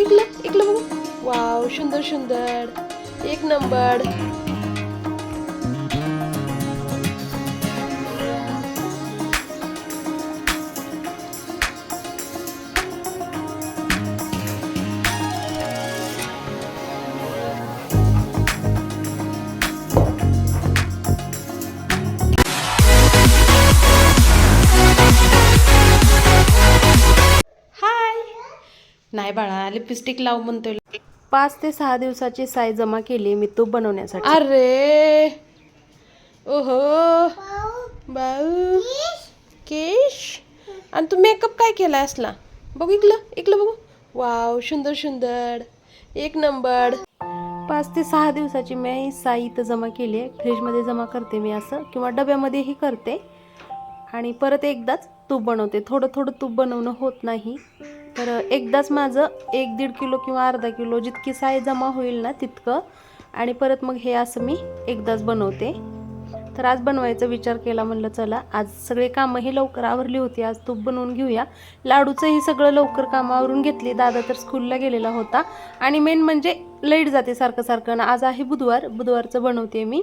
इकलं इकलं बघू. वाव सुंदर सुंदर. एक नंबर. नाही बाळा लिपस्टिक लाव म्हणतोय. पाच ते सहा दिवसाची साय जमा केली मी तूप बनवण्यासाठी. अरे! ओहो! बाऊ! केश? आणि तू मेकअप काय केला असला? बघू इकलं इकलं बघू. वाव सुंदर सुंदर. एक नंबर पाच ते सहा दिवसाची मी साई इथं जमा केली आहे. फ्रीजमध्ये जमा करते मी असं किंवा डब्यामध्येही करते. आणि परत एकदाच तूप बनवते. थोडं थोडं तूप बनवणं होत नाही. तर एकदाच माझं एक दीड किलो किंवा अर्धा किलो जितकी साय जमा होईल ना तितकं. आणि परत मग हे असं मी एकदाच बनवते. तर आज बनवायचा विचार केला म्हणलं चला आज सगळे कामंही लवकर आवरली होती आज तूप बनवून घेऊया. लाडूचंही सगळं लवकर कामं आवरून घेतली दादा तर स्कूलला गेलेला होता. आणि मेन म्हणजे लाइट जाते सारखं सारखं ना आज आहे बुधवार बुधवारचं बनवते मी.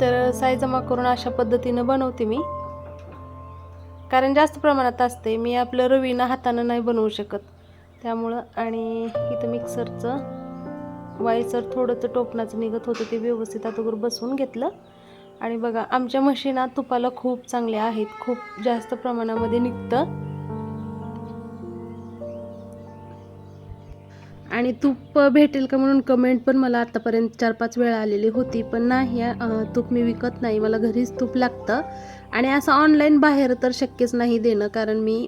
तर साई जमा करून अशा पद्धतीनं बनवते मी. कारण जास्त प्रमाणात असते. मी आपलं रवीनं हातानं नाही बनवू शकत. त्यामुळं आणि इथं मिक्सरचं वायसर थोडंसं टोपणाचं निघत होतं. ते व्यवस्थित अगोदर बसवून घेतलं. आणि बघा आमच्या मशीना तुपाला खूप चांगल्या आहेत. खूप जास्त प्रमाणामध्ये निघतं. आणि तूप भेटेल का म्हणून कमेंट पण मला आतापर्यंत चार पाच वेळा आलेली होती. पण नाही तूप मी विकत नाही. मला घरीच तूप लागतं. आणि असं ऑनलाईन बाहेर तर शक्यच नाही देणं. कारण मी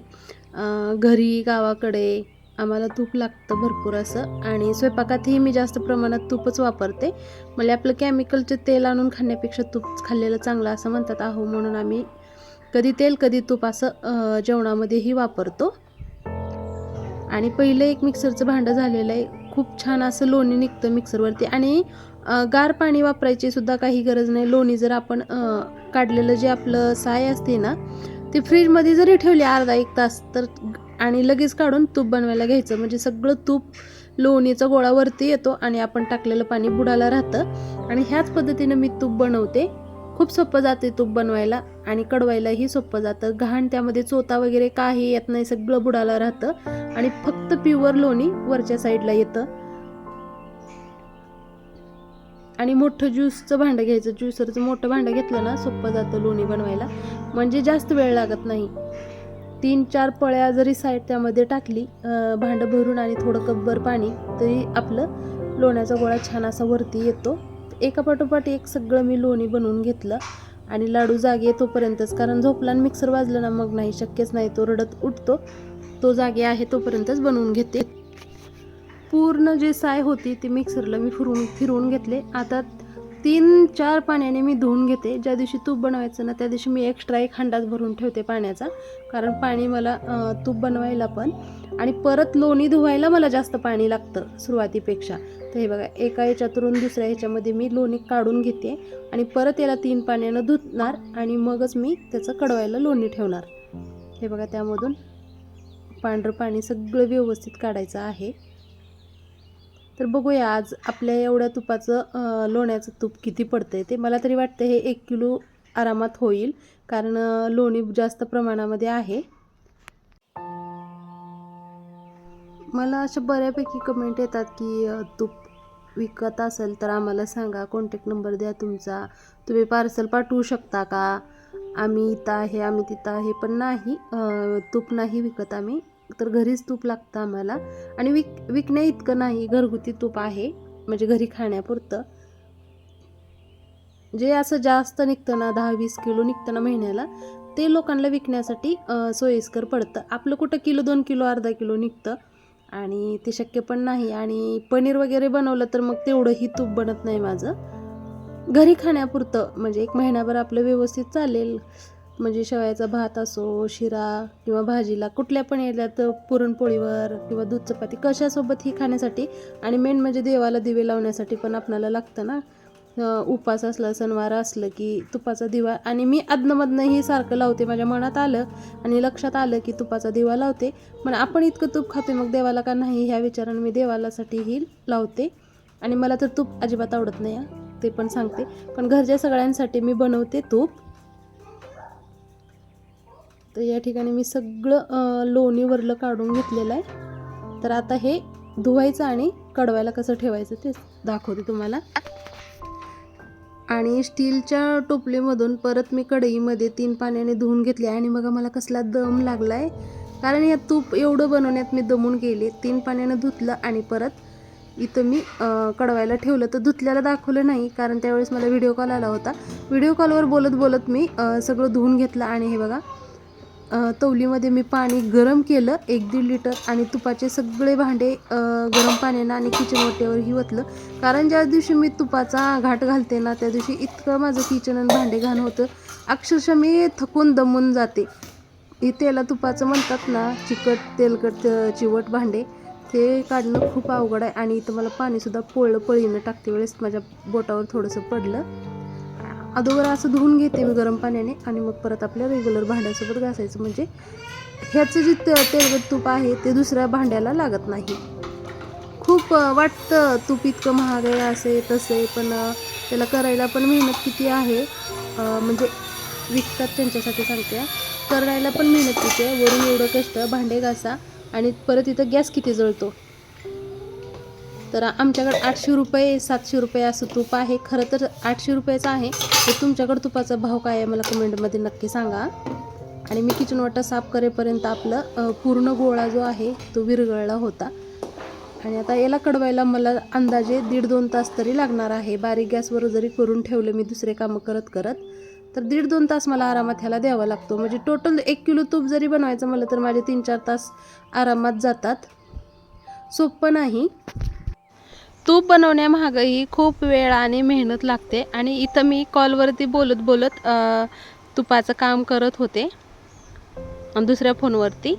घरी गावाकडे आम्हाला तूप लागतं भरपूर असं. आणि स्वयंपाकातही मी जास्त प्रमाणात तूपच वापरते. म्हणजे आपलं केमिकलचे तेल आणून खाण्यापेक्षा तूप खाल्लेलं चांगलं असं म्हणतात. आहो म्हणून आम्ही कधी तेल कधी तूप असं जेवणामध्येही वापरतो. आणि पहिलं एक मिक्सरचं भांडं झालेलं आहे. खूप छान असं लोणी निघतं मिक्सरवरती आणि गार पाणी वापरायची सुद्धा काही गरज नाही. लोणी जर आपण काढलेलं जे आपलं साय असते ना ते फ्रीजमध्ये जरी ठेवली अर्धा एक तास तर आणि लगेच काढून तूप बनवायला घ्यायचं. म्हणजे सगळं तूप लोणीचा गोळावरती येतो आणि आपण टाकलेलं पाणी बुडाला राहतं. आणि ह्याच पद्धतीनं मी तूप बनवते. खूप सोपं जाते तूप बनवायला आणि कडवायलाही सोपं जातं. घाण त्यामध्ये चोता वगैरे काही येत नाही सगळं बुडाला राहतं. आणि फक्त प्युअर लोणी वरच्या साईडला येतं. आणि मोठं ज्यूसचं भांडं घ्यायचं. ज्युसरचं मोठं भांडं घेतलं ना सोपं जातं लोणी बनवायला. म्हणजे जास्त वेळ लागत नाही. तीन चार पळ्या जरी साईड त्यामध्ये टाकली भांडं भरून आणि थोडं कपभर पाणी तरी आपलं लोण्याचा गोळा छान असा वरती येतो. एकापाठोपाठ एक सगळं मी लोणी बनवून घेतलं आणि लाडू जागे तोपर्यंतच कारण झोपला आणि मिक्सर वाजलं ना मग नाही शक्यच नाही तो रडत उठतो. तो जागे आहे तोपर्यंतच बनवून घेते. पूर्ण जे साय होती ती मिक्सरला मी फिरवून फिरवून घेतले. आता तीन चार पाण्याने मी धुवून घेते. ज्या दिवशी तूप बनवायचं ना त्या दिवशी मी एक्स्ट्रा एक हंडाच भरून ठेवते पाण्याचा. कारण पाणी मला तूप बनवायला पण आणि परत लोणी धुवायला मला जास्त पाणी लागतं सुरुवातीपेक्षा. तर हे बघा एका ह्याच्यातून दुसऱ्या ह्याच्यामध्ये मी लोणी काढून घेते आणि परत याला तीन पाण्यानं धुतणार आणि मगच मी त्याचं कडवायला लोणी ठेवणार. हे बघा त्यामधून पांढरं पाणी सगळं व्यवस्थित काढायचं आहे. तर बघूया आज आपल्या एवढ्या तुपाचं लोण्याचं तूप किती पडतंय ते. मला तरी वाटतं हे एक किलो आरामात होईल कारण लोणी जास्त प्रमाणामध्ये आहे. मला अशा बऱ्यापैकी कमेंट येतात की तूप विकत असेल तर आम्हाला सांगा. कॉन्टॅक्ट नंबर द्या तुमचा. तुम्ही पार्सल पाठवू शकता का? आम्ही इथं आहे आम्ही तिथं आहे पण नाही तूप नाही विकत आम्ही. तर घरीच तूप लागतं आम्हाला. आणि विक विकण्या इतकं नाही घरगुती तूप आहे म्हणजे घरी खाण्यापुरतं. जे असं जास्त निघतं ना दहा वीस किलो निघतं ना महिन्याला ते लोकांना विकण्यासाठी सोयीस्कर पडतं. आपलं कुठं किलो दोन किलो अर्धा किलो निघतं. आणि ते शक्य पण नाही. आणि पनीर वगैरे बनवलं तर मग तेवढंही तूप बनत नाही माझं. घरी खाण्यापुरतं म्हणजे एक महिनाभर आपलं व्यवस्थित चालेल. म्हणजे शेवयाचा भात असो शिरा किंवा भाजीला कुठल्या पण याच्यात पुरणपोळीवर किंवा दूध चपाती कशासोबत ही खाण्यासाठी आणि मेन म्हणजे देवाला दिवे लावण्यासाठी पण आपणाला लागतं ना. उपास असला सणवार असलं की तुपाचा दिवा आणि मी अदनमधनंही सारखं लावते. माझ्या मनात आलं आणि लक्षात आलं की तुपाचा दिवा लावते. पण आपण इतकं तूप खाते मग देवाला का नाही? ह्या विचारानं मी देवालासाठीही लावते. आणि मला तर तूप अजिबात आवडत नाही हा, ते पण सांगते. पण घरच्या सगळ्यांसाठी मी बनवते तूप. तर या ठिकाणी मी सगळं लोणी लोणीवरलं काढून घेतलेलं आहे. तर आता हे धुवायचं आणि कडवायला कसं ठेवायचं ते दाखवते तुम्हाला. आणि स्टीलच्या टोपलीमधून परत मी कढईमध्ये तीन पाण्याने धुवून घेतले आणि मग मला कसला दम लागला आहे कारण या तूप एवढं बनवण्यात मी दमून गेले. तीन पाण्यानं धुतलं आणि परत इथं मी कडवायला ठेवलं. तर धुतल्याला दाखवलं नाही कारण त्यावेळेस मला व्हिडिओ कॉल आला होता. व्हिडिओ कॉलवर बोलत बोलत मी सगळं धुवून घेतलं. आणि हे बघा तवलीमध्ये मी पाणी गरम केलं एक दीड लिटर आणि तुपाचे सगळे भांडे गरम पाण्यानं आणि किचन वाट्यावरही ओतलं. कारण ज्या दिवशी मी तुपाचा घाट घालते ना त्या दिवशी इतकं माझं किचन आणि भांडे घाण होतं. अक्षरशः मी थकून दमून जाते. हे तेला तुपाचं म्हणतात ना चिकट तेलकट चिवट भांडे ते काढणं खूप अवघड आहे. आणि इथं मला पाणीसुद्धा पोळलं पळीनं टाकते वेळेस माझ्या बोटावर थोडंसं पडलं. अगोदर असं धुवून घेते मी गरम पाण्याने आणि मग परत आपल्या रेग्युलर भांड्यासोबत घासायचं. म्हणजे ह्याचं जे ते तेलकट तूप आहे ते दुसऱ्या भांड्याला लागत नाही. खूप वाटतं तूप इतकं महाग आहे असे तसे पण त्याला करायला पण मेहनत किती आहे म्हणजे विकतात त्यांच्यासाठी सांगते. करायला पण मेहनत किती आहे. वरून एवढं कष्ट भांडे घासा आणि परत इथं गॅस किती जळतो. तर आमच्याकडे आठशे रुपये सातशे रुपये असं तूप आहे. खरं तर आठशे रुपयाचं आहे. तर तुमच्याकडं तुपाचा भाव काय आहे? मला कमेंटमध्ये नक्की सांगा. आणि मी किचन वाटा साफ करेपर्यंत आपलं पूर्ण गोळा जो आहे तो विरघळला होता. आणि आता याला कडवायला मला अंदाजे दीड दोन तास तरी लागणार आहे. बारीक गॅसवर जरी करून ठेवलं मी दुसरे कामं करत करत तर दीड दोन तास मला आरामात ह्याला द्यावा लागतो. म्हणजे टोटल एक किलो तूप जरी बनवायचं मला तर माझे तीन चार तास आरामात जातात. सोपं नाही. तूप बनवण्यामागंही खूप वेळ आणि मेहनत लागते. आणि इथं मी कॉलवरती बोलत बोलत तुपाचं काम करत होते. दुसऱ्या फोनवरती.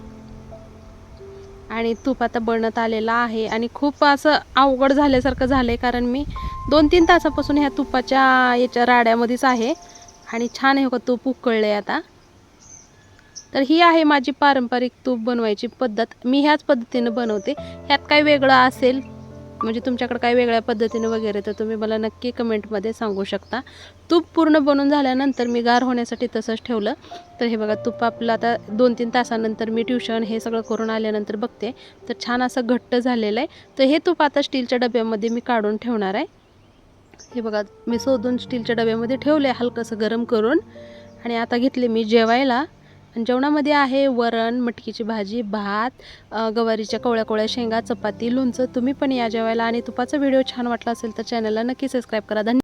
आणि तूप आता बनत आलेला आहे. आणि खूप असं अवघड झाल्यासारखं झालं आहे कारण मी दोन तीन तासापासून ह्या तुपाच्या याच्या राड्यामध्येच आहे. आणि छान आहे हो का तूप उकळलं आहे आता. तर ही आहे माझी पारंपरिक तूप बनवायची पद्धत. मी ह्याच पद्धतीनं बनवते. ह्यात काय वेगळं असेल? म्हणजे तुमच्याकडे काय वेगळ्या पद्धतीनं वगैरे तर तुम्ही मला नक्की कमेंटमध्ये सांगू शकता. तूप पूर्ण बनून झाल्यानंतर मी गार होण्यासाठी तसंच ठेवलं. तर हे बघा तूप आपलं आता दोन तीन तासानंतर मी ट्युशन हे सगळं करून आल्यानंतर बघते. तर छान असं घट्ट झालेलं आहे. तर हे तूप आता स्टीलच्या डब्यामध्ये मी काढून ठेवणार आहे. हे बघा मी शोधून स्टीलच्या डब्यामध्ये ठेवले हलकंसं गरम करून. आणि आता घेतले मी जेवायला. जेवणामध्ये आहे वरण मटकीची भाजी भात गवारीच्या कोवळ्या कोवळ्या शेंगा चपाती लोणचं. तुम्ही पण या जेवायला आणि तुपाचा व्हिडिओ छान वाटला असेल तर चॅनलला नक्की सबस्क्राईब करा. धन्यवाद.